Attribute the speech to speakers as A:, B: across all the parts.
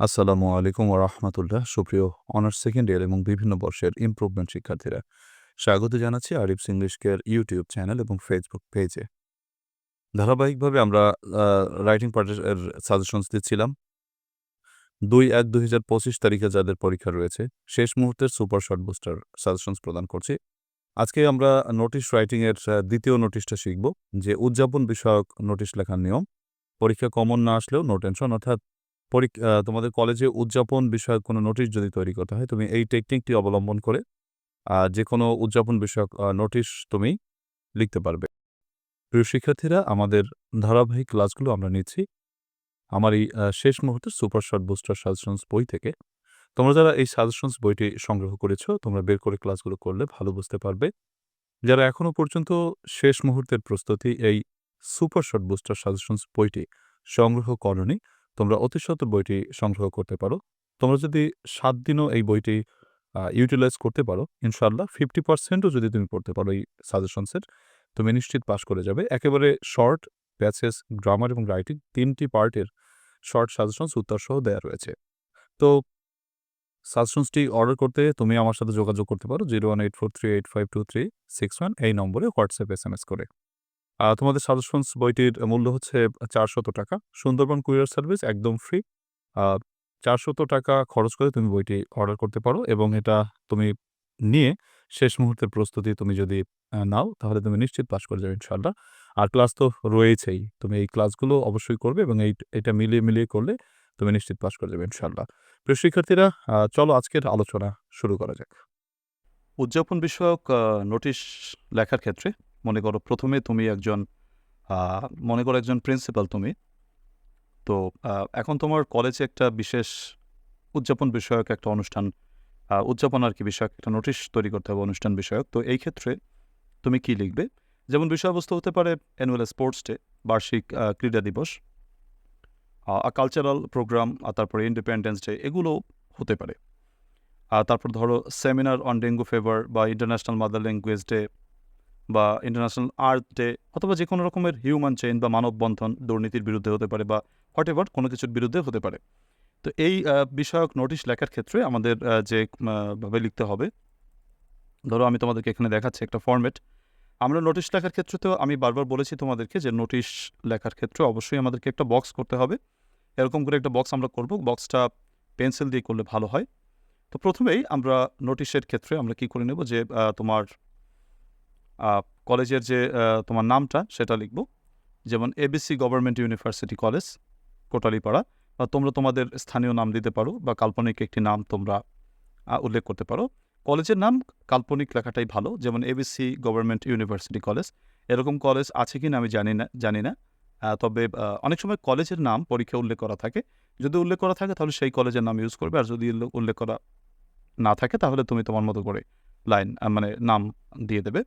A: আসসালামু আলাইকুম ওরহমতুল্লাহ সুপ্রিয় অনার্স সেকেন্ড ইয়ার এবং বিভিন্ন বর্ষের ইমপ্রুভমেন্ট শিক্ষার্থীরা, স্বাগত জানাচ্ছি Arif's English care YouTube channel এবং ফেসবুক পেজে ধারাবাহিকভাবে আমরা রাইটিং পার্টের সাজেশনস দিচ্ছিলাম। দুই এক দুই হাজার পঁচিশ তারিখে যাদের পরীক্ষা রয়েছে, শেষ মুহূর্তের সুপার শর্ট বুস্টার সাজেশনস প্রদান করছি। আজকে আমরা নোটিশ রাইটিংয়ের দ্বিতীয় নোটিশটা শিখব, যে উদযাপন বিষয়ক নোটিশ লেখার নিয়ম। পরীক্ষা কমন না আসলেও নো টেনশন অর্থাৎ তোমাদের কলেজে উদযাপন বিষয়ক কোনো নোটিশ যদি তৈরি করতে হয়, তুমি এই টেকনিকটি অবলম্বন করে যে কোনো উদযাপন বিষয়ক নোটিশ তুমি লিখতে পারবে। প্রিয় শিক্ষার্থীরা, আমাদের ধারাবাহিক ক্লাসগুলো আমরা নিচ্ছি। আমার এই শেষ মুহূর্তে সুপার শর্ট বুস্টার সাজেশনস বই থেকে। তোমরা যারা এই সাজেশনস বইটি সংগ্রহ করেছ, তোমরা বের করে ক্লাসগুলো করলে ভালো বুঝতে পারবে। যারা এখনও পর্যন্ত শেষ মুহূর্তের প্রস্তুতি এই সুপার শর্ট বুস্টার সাজেশনস বইটি সংগ্রহ করনি তোমরা অতি সত্বর বইটি সংগ্রহ করতে পারো। তোমরা যদি সাত দিনও এই বইটি ইউটিলাইজ করতে পারো ইনশাল্লাহ ফিফটি পার্সেন্টও যদি তুমি পড়তে পারো এই সাজেশনসের তুমি নিশ্চিত পাশ করে যাবে। একেবারে শর্ট প্যাসেজ গ্রামার এবং রাইটিং তিনটি পার্টের শর্ট সাজেশনস উত্তর সহ দেওয়া রয়েছে। তো সাজেশনসটি অর্ডার করতে তুমি আমার সাথে যোগাযোগ করতে পারো zero one eight four three eight five two three six one এই নম্বরে হোয়াটসঅ্যাপ এস এম এস করে। তোমাদের সাজেশনস বইটির মূল্য হচ্ছে চারশত টাকা। সুন্দরবন কুরিয়ার সার্ভিস একদম ফ্রি চারশত টাকা খরচ করে তুমি বইটি অর্ডার করতে পারো এবং এটা তুমি নিয়ে শেষ মুহূর্তের প্রস্তুতি তুমি যদি নাও, তাহলে তুমি নিশ্চিত পাস করে যাবে ইনশাল্লাহ আর ক্লাস তো রয়েছেই। তুমি এই ক্লাসগুলো অবশ্যই করবে এবং এই, এটা মিলিয়ে মিলিয়ে করলে তুমি নিশ্চিত পাস করে যাবে ইনশাল্লাহ প্রিয় শিক্ষার্থীরা চলো আজকের আলোচনা শুরু করা যাক।
B: উদযাপন বিষয়ক নোটিশ লেখার ক্ষেত্রে মনে করো প্রথমে তুমি একজন মনে করো একজন প্রিন্সিপাল তুমি। তো এখন তোমার কলেজে একটা বিশেষ উদযাপন বিষয়ক একটা অনুষ্ঠান উদযাপন আর কি বিষয়ক একটা নোটিশ তৈরি করতে হবে অনুষ্ঠান বিষয়ক। তো এই ক্ষেত্রে তুমি কি লিখবে? যেমন বিষয়বস্তু হতে পারে অ্যানুয়াল স্পোর্টস ডে বার্ষিক ক্রীড়া দিবস কালচারাল প্রোগ্রাম আর তারপরে ইন্ডিপেন্ডেন্স ডে এগুলো হতে পারে। আর তারপর ধরো সেমিনার অন ডেঙ্গু ফেভার বা ইন্টারন্যাশনাল মাদার ল্যাঙ্গুয়েজ ডে বা ইন্টারন্যাশনাল আর্ট ডে অথবা যে কোনো রকমের হিউম্যান চেইন বা মানববন্ধন দুর্নীতির বিরুদ্ধে হতে পারে বা হোয়াট এভার কোনো কিছুর বিরুদ্ধে হতে পারে। তো এই বিষয়ক নোটিশ লেখার ক্ষেত্রে আমাদের যে ভাবে লিখতে হবে, ধরো আমি তোমাদেরকে এখানে দেখাচ্ছি একটা ফর্মেট আমরা নোটিশ লেখার ক্ষেত্রেতেও আমি বারবার বলেছি তোমাদেরকে যে নোটিশ লেখার ক্ষেত্রে অবশ্যই আমাদেরকে একটা বক্স করতে হবে। এরকম করে একটা বক্স আমরা করব বক্সটা পেন্সিল দিয়ে করলে ভালো হয়। তো প্রথমেই আমরা নোটিশের ক্ষেত্রে আমরা কি করে নেব যে তোমার কলেজের যে তোমার নামটা সেটা লিখব। যেমন ABC government university college Kotalipara. বা তোমরা তোমাদের স্থানীয় নাম দিতে পারো বা কাল্পনিক একটি নাম তোমরা উল্লেখ করতে পারো। কলেজের নাম কাল্পনিক লেখাটাই ভালো। যেমন এবিসি গভর্নমেন্ট ইউনিভার্সিটি কলেজ এরকম কলেজ আছে কি না আমি জানি না জানি না। তবে অনেক সময় কলেজের নাম পরীক্ষা উল্লেখ করা থাকে। যদি উল্লেখ করা থাকে তাহলে সেই কলেজের নাম ইউজ করবে। আর যদি উল্লেখ করা না থাকে তাহলে তুমি তোমার মতো করে লাইন মানে নাম দিয়ে দেবে।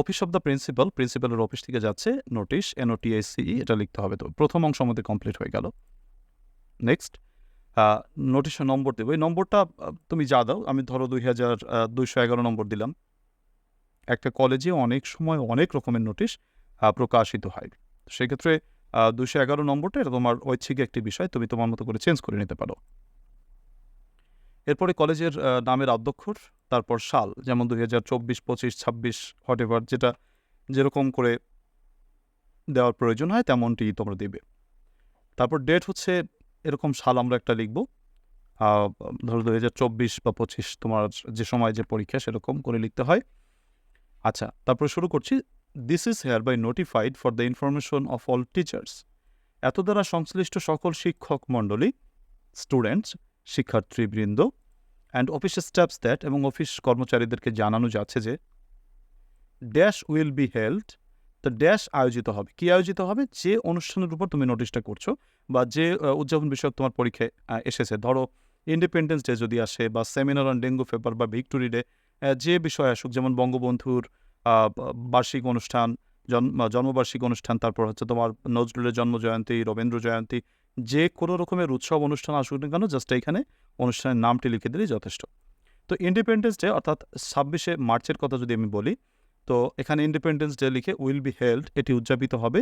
B: অফিস অফ দ্য প্রিন্সিপাল প্রিন্সিপালের অফিস থেকে যাচ্ছে নোটিশ এনওটিআইসিই E, এটা লিখতে হবে তো। প্রথম অংশ আমাদের কমপ্লিট হয়ে গেল। নেক্সট নোটিশের নম্বর দেবো। এই নম্বরটা তুমি যা দাও আমি ধরো দুই হাজার দুইশো এগারো নম্বর দিলাম। একটা কলেজে অনেক সময় অনেক রকমের নোটিশ প্রকাশিত হয়। সেক্ষেত্রে দুশো এগারো নম্বরটা এটা তোমার ঐচ্ছিক একটি বিষয় তুমি তোমার মতো করে চেঞ্জ করে নিতে পারো। এরপরে কলেজের নামের অধ্যক্ষর তারপর সাল, যেমন দুই হাজার চব্বিশ, পঁচিশ, ছাব্বিশ হোয়াট এভার যেটা যেরকম করে দেওয়ার প্রয়োজন হয় তেমনটি তোমরা দেবে। তারপর ডেট হচ্ছে, এরকম সাল আমরা একটা লিখব। ধরো দুই হাজার চব্বিশ বা পঁচিশ, তোমার যে সময় যে পরীক্ষা সেরকম করে লিখতে হয়। আচ্ছা তারপরে শুরু করছি। This is hereby notified for the information of all teachers এত দ্বারা সংশ্লিষ্ট সকল শিক্ষক মণ্ডলী স্টুডেন্টস শিক্ষার্থীবৃন্দ অ্যান্ড অফিস স্টাফস দ্যাট এবং অফিস কর্মচারীদেরকে জানানো যাচ্ছে যে ড্যাশ উইল বি হেল্ড তো ড্যাশ আয়োজিত হবে। কি আয়োজিত হবে? যে অনুষ্ঠানের উপর তুমি নোটিশটা করছ বা যে উদযাপন বিষয়ক তোমার পরীক্ষায় এসেছে। ধরো ইন্ডিপেন্ডেন্স ডে যদি আসে বা সেমিনার অন ডেঙ্গু ফেপার বা ভিক্টোরি ডে যে বিষয় আসুক, যেমন বঙ্গবন্ধুর বার্ষিক অনুষ্ঠান জন্ম জন্মবার্ষিক অনুষ্ঠান, তারপর হচ্ছে তোমার নজরুলের জন্মজয়ন্তী, রবীন্দ্র জয়ন্তী যে কোনো রকমের উৎসব, অনুষ্ঠান আসুক না কেন, জাস্ট এখানে অনুষ্ঠানের নামটি লিখে দিলেই যথেষ্ট। তো ইন্ডিপেন্ডেন্স ডে অর্থাৎ ছাব্বিশে মার্চের কথা যদি আমি বলি, তো এখানে ইন্ডিপেন্ডেন্স ডে লিখে উইল বি হেল্ড, এটি উদযাপিত হবে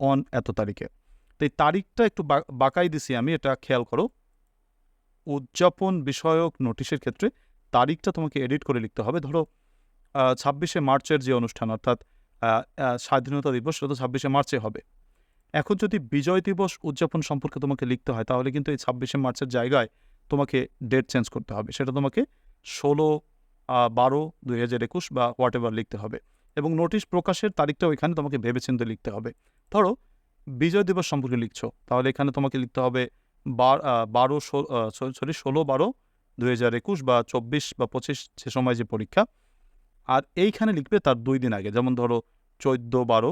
B: অন এত তারিখে। তো এই তারিখটা একটু বাঁকাই দিছি আমি, এটা খেয়াল করো। উদযাপন বিষয়ক নোটিশের ক্ষেত্রে তারিখটা তোমাকে এডিট করে লিখতে হবে। ধরো ছাব্বিশে মার্চের যে অনুষ্ঠান, অর্থাৎ স্বাধীনতা দিবস, সেটা তো ছাব্বিশে মার্চে হবে। এখন যদি বিজয় দিবস উদযাপন সম্পর্কে তোমাকে লিখতে হয়, তাহলে কিন্তু এই ছাব্বিশে মার্চের জায়গায় তোমাকে ডেট চেঞ্জ করতে হবে। সেটা তোমাকে ষোলো বারো, দুই হাজার একুশ বা হোয়াট এভার লিখতে হবে। এবং নোটিশ প্রকাশের তারিখটাও এখানে তোমাকে ভেবেচিন্তে লিখতে হবে। ধরো, বিজয় দিবস সম্পর্কে লিখছো, তাহলে এখানে তোমাকে লিখতে হবে বার সরি ষোলো, বারো, দুই হাজার একুশ বা চব্বিশ বা পঁচিশ সে সময় যে পরীক্ষা। আর এইখানে লিখবে তার দুই দিন আগে, যেমন ধরো, চোদ্দ, বারো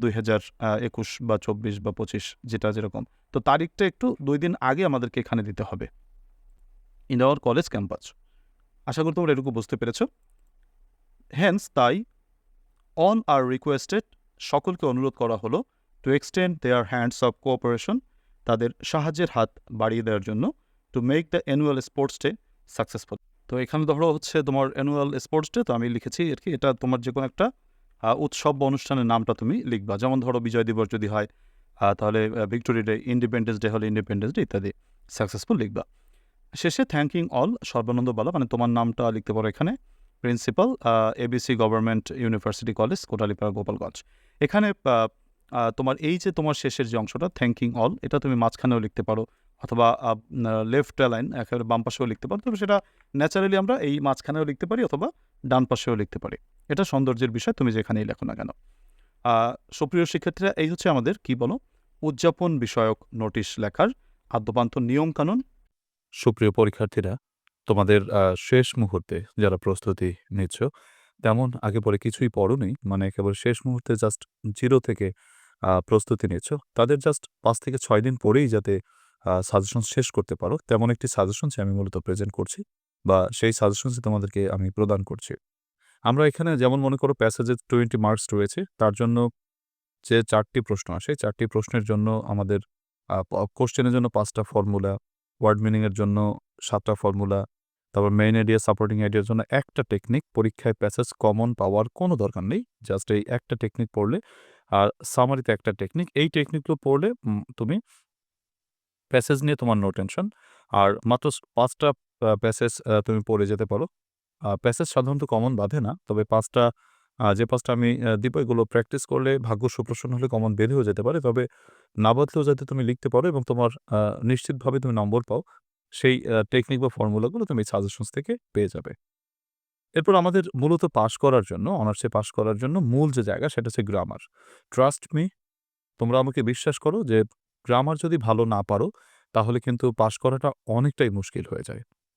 B: দুই হাজার একুশ বা চব্বিশ বা পঁচিশ, যেটা যেরকম। তো তারিখটা একটু দুই দিন আগে আমাদেরকে এখানে দিতে হবে। ইন আওয়ার কলেজ ক্যাম্পাস আশা করি তোমরা এটুকু বুঝতে পেরেছ। হ্যান্স তাই অন আর রিকোয়েস্টেড সকলকে অনুরোধ করা হলো to extend their hands of cooperation তাদের সাহায্যের হাত বাড়িয়ে দেওয়ার জন্য to make the annual sports day successful তো এখানে ধরো হচ্ছে তোমার অ্যানুয়াল স্পোর্টস ডে তো আমি লিখেছি আর কি, এটা তোমার যে কোনো একটা উৎসব বা অনুষ্ঠানের নামটা তুমি লিখবা। যেমন ধরো, বিজয় দিবস যদি হয় তাহলে ভিক্টোরি ডে ইন্ডিপেন্ডেন্স ডে হলে ইন্ডিপেন্ডেন্স ডে ইত্যাদি সাকসেসফুল লিখবা। শেষে থ্যাঙ্কিং অল সর্বানন্দ বালা মানে তোমার নামটা লিখতে পারো এখানে। Principal ABC government university college Kotalipara, Gopalganj. এখানে তোমার এই যে তোমার শেষের যে অংশটা থ্যাঙ্কিং অল এটা তুমি মাঝখানেও লিখতে পারো। অথবা লেফট লাইন একেবারে বাম পাশেও লিখতে পারো। তবে সেটা ন্যাচারালি আমরা এই মাঝখানেও লিখতে পারি অথবা ডান পাশেও লিখতে পারি। এটা সৌন্দর্যের বিষয়, তুমি যেখানেই লেখো না কেন। সুপ্রিয় শিক্ষার্থীরা, এই হচ্ছে আমাদের, কি বলো? উদযাপন বিষয়ক নোটিশ লেখার আদ্যপান্ত নিয়মকানুন।
A: সুপ্রিয় পরীক্ষার্থীরা, তোমাদের শেষ মুহূর্তে যারা প্রস্তুতি নিচ্ছ, তেমন আগে পরে কিছুই পড়োনি মানে একেবারে শেষ মুহূর্তে জাস্ট জিরো থেকে প্রস্তুতি নিচ্ছ, তাদের জাস্ট পাঁচ থেকে ছয় দিন পরেই যাতে সাজেশন শেষ করতে পারো। তেমন একটি সাজেশনস আমি মূলত প্রেজেন্ট করছি, বা সেই সাজেশনসই তোমাদেরকে আমি প্রদান করছি। আমরা এখানে যেমন মনে করো প্যাসেজে টোয়েন্টি মার্কস রয়েছে, তার জন্য যে চারটি প্রশ্ন আসে চারটি প্রশ্নের জন্য আমাদের কোশ্চেনের জন্য পাঁচটা ফর্মুলা ওয়ার্ড মিনিংয়ের জন্য সাতটা ফর্মুলা তারপর মেইন আইডিয়া সাপোর্টিং আইডিয়ার জন্য একটা টেকনিক পরীক্ষায় প্যাসেজ কমন পাওয়ার কোনো দরকার নেই জাস্ট এই একটা টেকনিক পড়লে, আর সামারিতে একটা টেকনিক এই টেকনিকগুলো পড়লে তুমি প্যাসেজ নিয়ে তোমার নো টেনশন আর মাত্র পাঁচটা প্যাসেজ তুমি পড়ে যেতে পারো। প্যাসেজ সাধারণত কমন বাঁধে না। তবে পাঁচটা যে পাঁচটা আমি দিব, এগুলো প্র্যাকটিস করলে ভাগ্য সুপ্রসন্ন হলে কমন বেরিয়েও যেতে পারে। তবে না বাদলেও যাতে তুমি লিখতে পারো এবং তোমার নিশ্চিতভাবে তুমি নম্বর পাও, সেই টেকনিক বা ফর্মুলাগুলো তুমি সাজেশনস থেকে পেয়ে যাবে। এরপর আমাদের মূলত পাশ করার জন্য অনার্সে পাশ করার জন্য মূল যে জায়গা, সেটা হচ্ছে গ্রামার ট্রাস্ট মি তোমরা আমাকে বিশ্বাস করো যে গ্রামার যদি ভালো না পারো, তাহলে কিন্তু পাশ করাটা অনেকটাই মুশকিল হয়ে যায়।